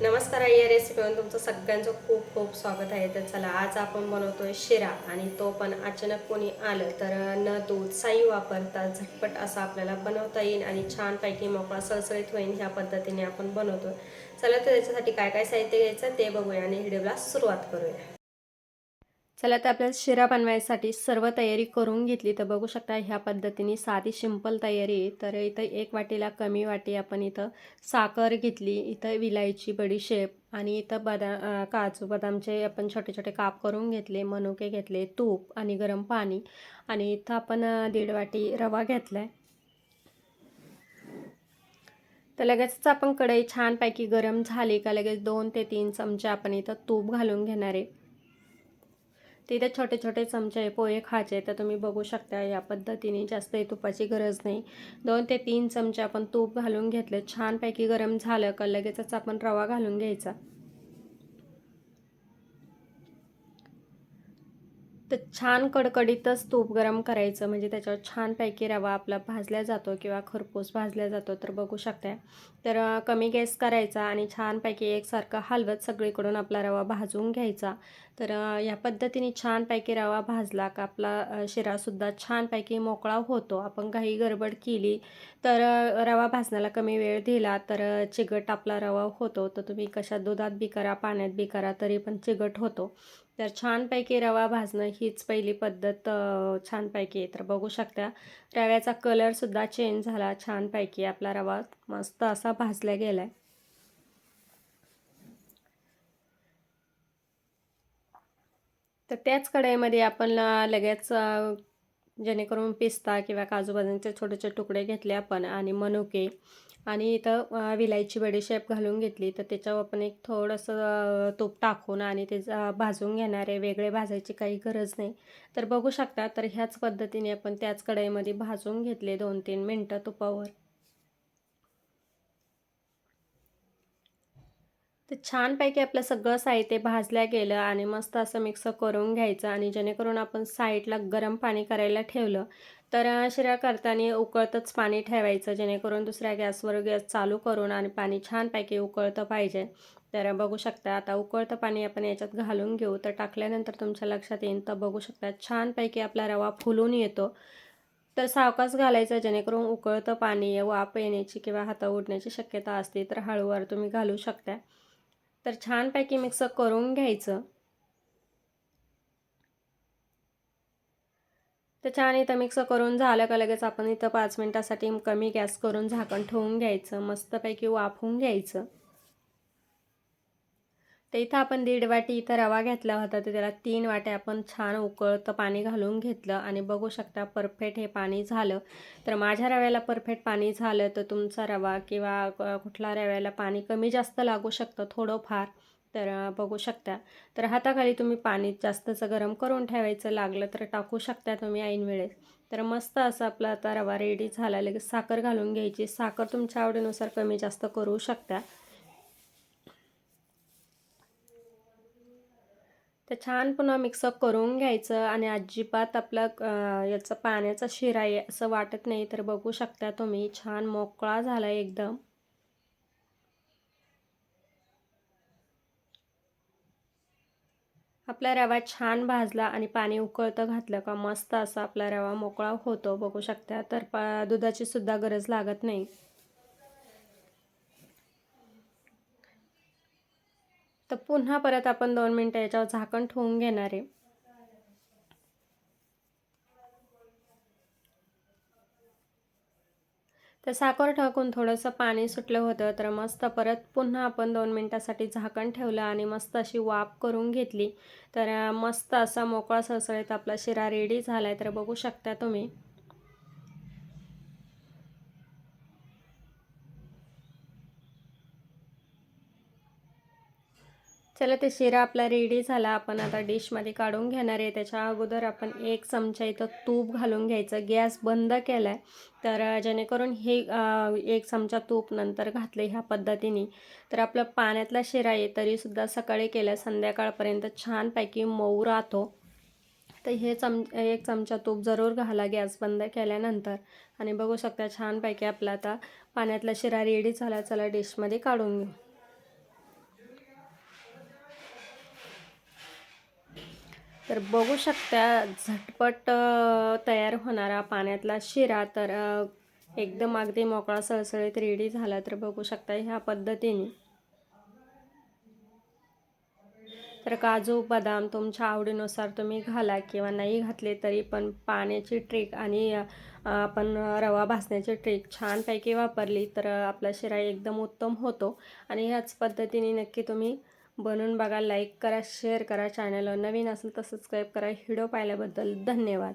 नमस्कार या रेसिपीमध्ये तुमचं सगळ्यांचं खूप खूप स्वागत आहे. तर चला आज आपण बनवतोय शिरा आणि तो पण अचानक कोणी आलं तर न दूध साई वापरता झटपट असा आपल्याला बनवता येईल आणि छानपैकी मोकळा सळसळीत होईल ह्या पद्धतीने आपण बनवतो चला तर त्याच्यासाठी काय काय साहित्य घ्यायचं ते बघूया आणि व्हिडिओला सुरुवात करूया. चला तर आपल्याला शिरा बनवायसाठी सर्व तयारी करून घेतली. तर बघू शकता ह्या पद्धतीने साधी सिंपल तयारी तर इथं एक वाटीला कमी वाटी आपण इथं साखर घेतली. इथं विलायची बडीशेप आणि इथं बदा काजू बदामचे आपण छोटे छोटे काप करून घेतले मनुके घेतले तूप आणि गरम पाणी. आणि इथं आपण दीड वाटी रवा घेतला आहे तर लगेचच आपण कढई छानपैकी गरम झाली का लगेच दोन ते तीन चमचे आपण इथं तूप घालून घेणार आहे. तिथे छोटे छोटे चमचे पोहे खायचे तर तुम्ही बघू शकता या पद्धतीने जास्त तुपाची गरज नाही. दोन ते तीन चमचे आपण तूप घालून घेतले. छानपैकी गरम झालं का लगेचच आपण रवा घालून घ्यायचा. तर छान कडकडीतच तूप गरम करायचं. म्हणजे त्याच्यावर छानपैकी रवा आपला भाजला जातो किंवा खरपूस भाजला जातो तर बघू शकता तर कमी गॅस करायचा आणि छानपैकी एकसारखा हलवत सगळीकडून आपला रवा भाजून घ्यायचा. तर या पद्धतीने छानपैकी रवा भाजला का आपला शिरासुद्धा छानपैकी मोकळा होतो. आपण काही गडबड केली तर रवा भाजण्याला कमी वेळ दिला तर चिगट आपला रवा होतो. तर तुम्ही कशा दुधात बी करा पाण्यात बी करा तरी पण चिकट होतो. तर छानपैकी रवा भाजणं हीच पहिली पद्धत छानपैकी तर बघू शकता रव्याचा कलरसुद्धा चेंज झाला छानपैकी. आपला रवा मस्त असा भाजला गेला आहे तर त्याच कढईमध्ये आपण लगेच जेणेकरून पिस्ता किंवा काजू बदामचे छोटे छोटे तुकडे घेतले आपण आणि मनुके आणि इथं विलायची बडीशेप घालून घेतली. तर त्याच्यावर आपण एक थोडंसं तूप टाकून आणि ते भाजून घेणार आहे वेगळे भाजायची काही गरज नाही. तर बघू शकता तर ह्याच पद्धतीने आपण त्याच कढईमध्ये भाजून घेतले दोन तीन मिनटं तुपावर. तर छानपैकी आपलं सगळं साहित्य भाजल्या गेलं आणि मस्त असं मिक्स करून घ्यायचं आणि जेणेकरून आपण साईडला गरम पाणी करायला ठेवलं. तर शिऱ्या करताना उकळतच पाणी ठेवायचं जेणेकरून दुसऱ्या गॅसवर गॅस चालू करून आणि पाणी छानपैकी उकळतं पाहिजे. तर बघू शकता आता उकळतं पाणी आपण याच्यात घालून घेऊ. तर टाकल्यानंतर तुमच्या लक्षात येईल तर बघू शकता छानपैकी आपला रवा फुलून येतो. तर सावकाच घालायचं जेणेकरून उकळतं पाणी वाफ येण्याची किंवा हाता उडण्याची शक्यता असते तर हळूवार तुम्ही घालू शकता. तर छानपैकी मिक्स करून घ्यायचं. तर छान इथं मिक्स करून झालं का लगेच आपण इथं पाच मिनटासाठी कमी गॅस करून झाकण ठेवून घ्यायचं मस्तपैकी वाफवून घ्यायचं. तर इथं आपण दीड वाटी इथं रवा घेतला होता तर त्याला तीन वाटे आपण छान उकळतं पाणी घालून घेतलं. आणि बघू शकता परफेक्ट हे पाणी झालं. तर माझ्या रव्याला परफेक्ट पाणी झालं तर तुमचा रवा किंवा कुठला रव्याला पाणी कमी जास्त लागू शकतं थोडंफार. तर बघू शकता. तर हाताखाली तुम्ही पाणी जास्तचं गरम करून ठेवायचं लागलं तर टाकू शकता तुम्ही ऐन वेळेस. तर मस्त असं आपला आता रवा रेडी झाला. लगेच साखर घालून घ्यायची. साखर तुमच्या आवडीनुसार कमी जास्त करू शकता. तर छान पुन्हा मिक्सअप करून घ्यायचं आणि अजिबात आपला याचं याचा पाण्याचा शिरा आहे असं वाटत नाही. तर बघू शकता तुम्ही छान मोकळा झाला एकदम. आपला रवा छान भाजला आणि पाणी उकळतं घातलं का मस्त असा आपला रवा मोकळा होतो बघू शकता. तर पा दुधाची सुद्धा गरज लागत नाही. तर पुन्हा परत आपण दोन मिनटं याच्यावर झाकण ठेवून घेणार आहे. तर साखर टाकून थोडंसं पाणी सुटलं होतं तर मस्त परत पुन्हा आपण दोन मिनटासाठी झाकण ठेवलं आणि मस्त अशी वाफ करून घेतली. तर मस्त असा मोकळा सळसळीत आपला शिरा रेडी झाला आहे तर बघू शकता तुम्ही. चला ते शिरा आपला रेडी झाला. आपण आता डिशमध्ये काढून घेणार आहे. त्याच्या अगोदर आपण एक चमचा इथं तूप घालून घ्यायचं. गॅस बंद केला आहे तर जेणेकरून हे एक चमचा तूप नंतर घातले ह्या पद्धतीने. तर आपलं पाण्यातला शिरा आहे तरीसुद्धा सकाळी केला संध्याकाळपर्यंत छानपैकी मऊ राहतो. तर हे चम एक चमचा तूप जरूर घाला गॅस बंद केल्यानंतर. आणि बघू शकता छानपैकी आपला आता पाण्यातला शिरा रेडी झाला. चला डिशमध्ये काढून घेऊ. तर बघू शकता झटपट तयार होणारा पाण्यातला शिरा तर एकदम अगदी मोकळा सळसळीत रेडी झाला तर बघू शकता ह्या पद्धतीने. तर काजू बदाम तुमच्या आवडीनुसार तुम्ही घाला किंवा नाही घातले तरी पण पाण्याची ट्रिक आणि आपण रवा भाजण्याची ट्रिक छानपैकी वापरली तर आपला शिरा एकदम उत्तम होतो. आणि ह्याच पद्धतीने नक्की तुम्ही बनवून बघा लाईक करा शेअर करा चॅनलवर नवीन असेल तर सबस्क्राईब करा. व्हिडिओ पाहिल्याबद्दल धन्यवाद.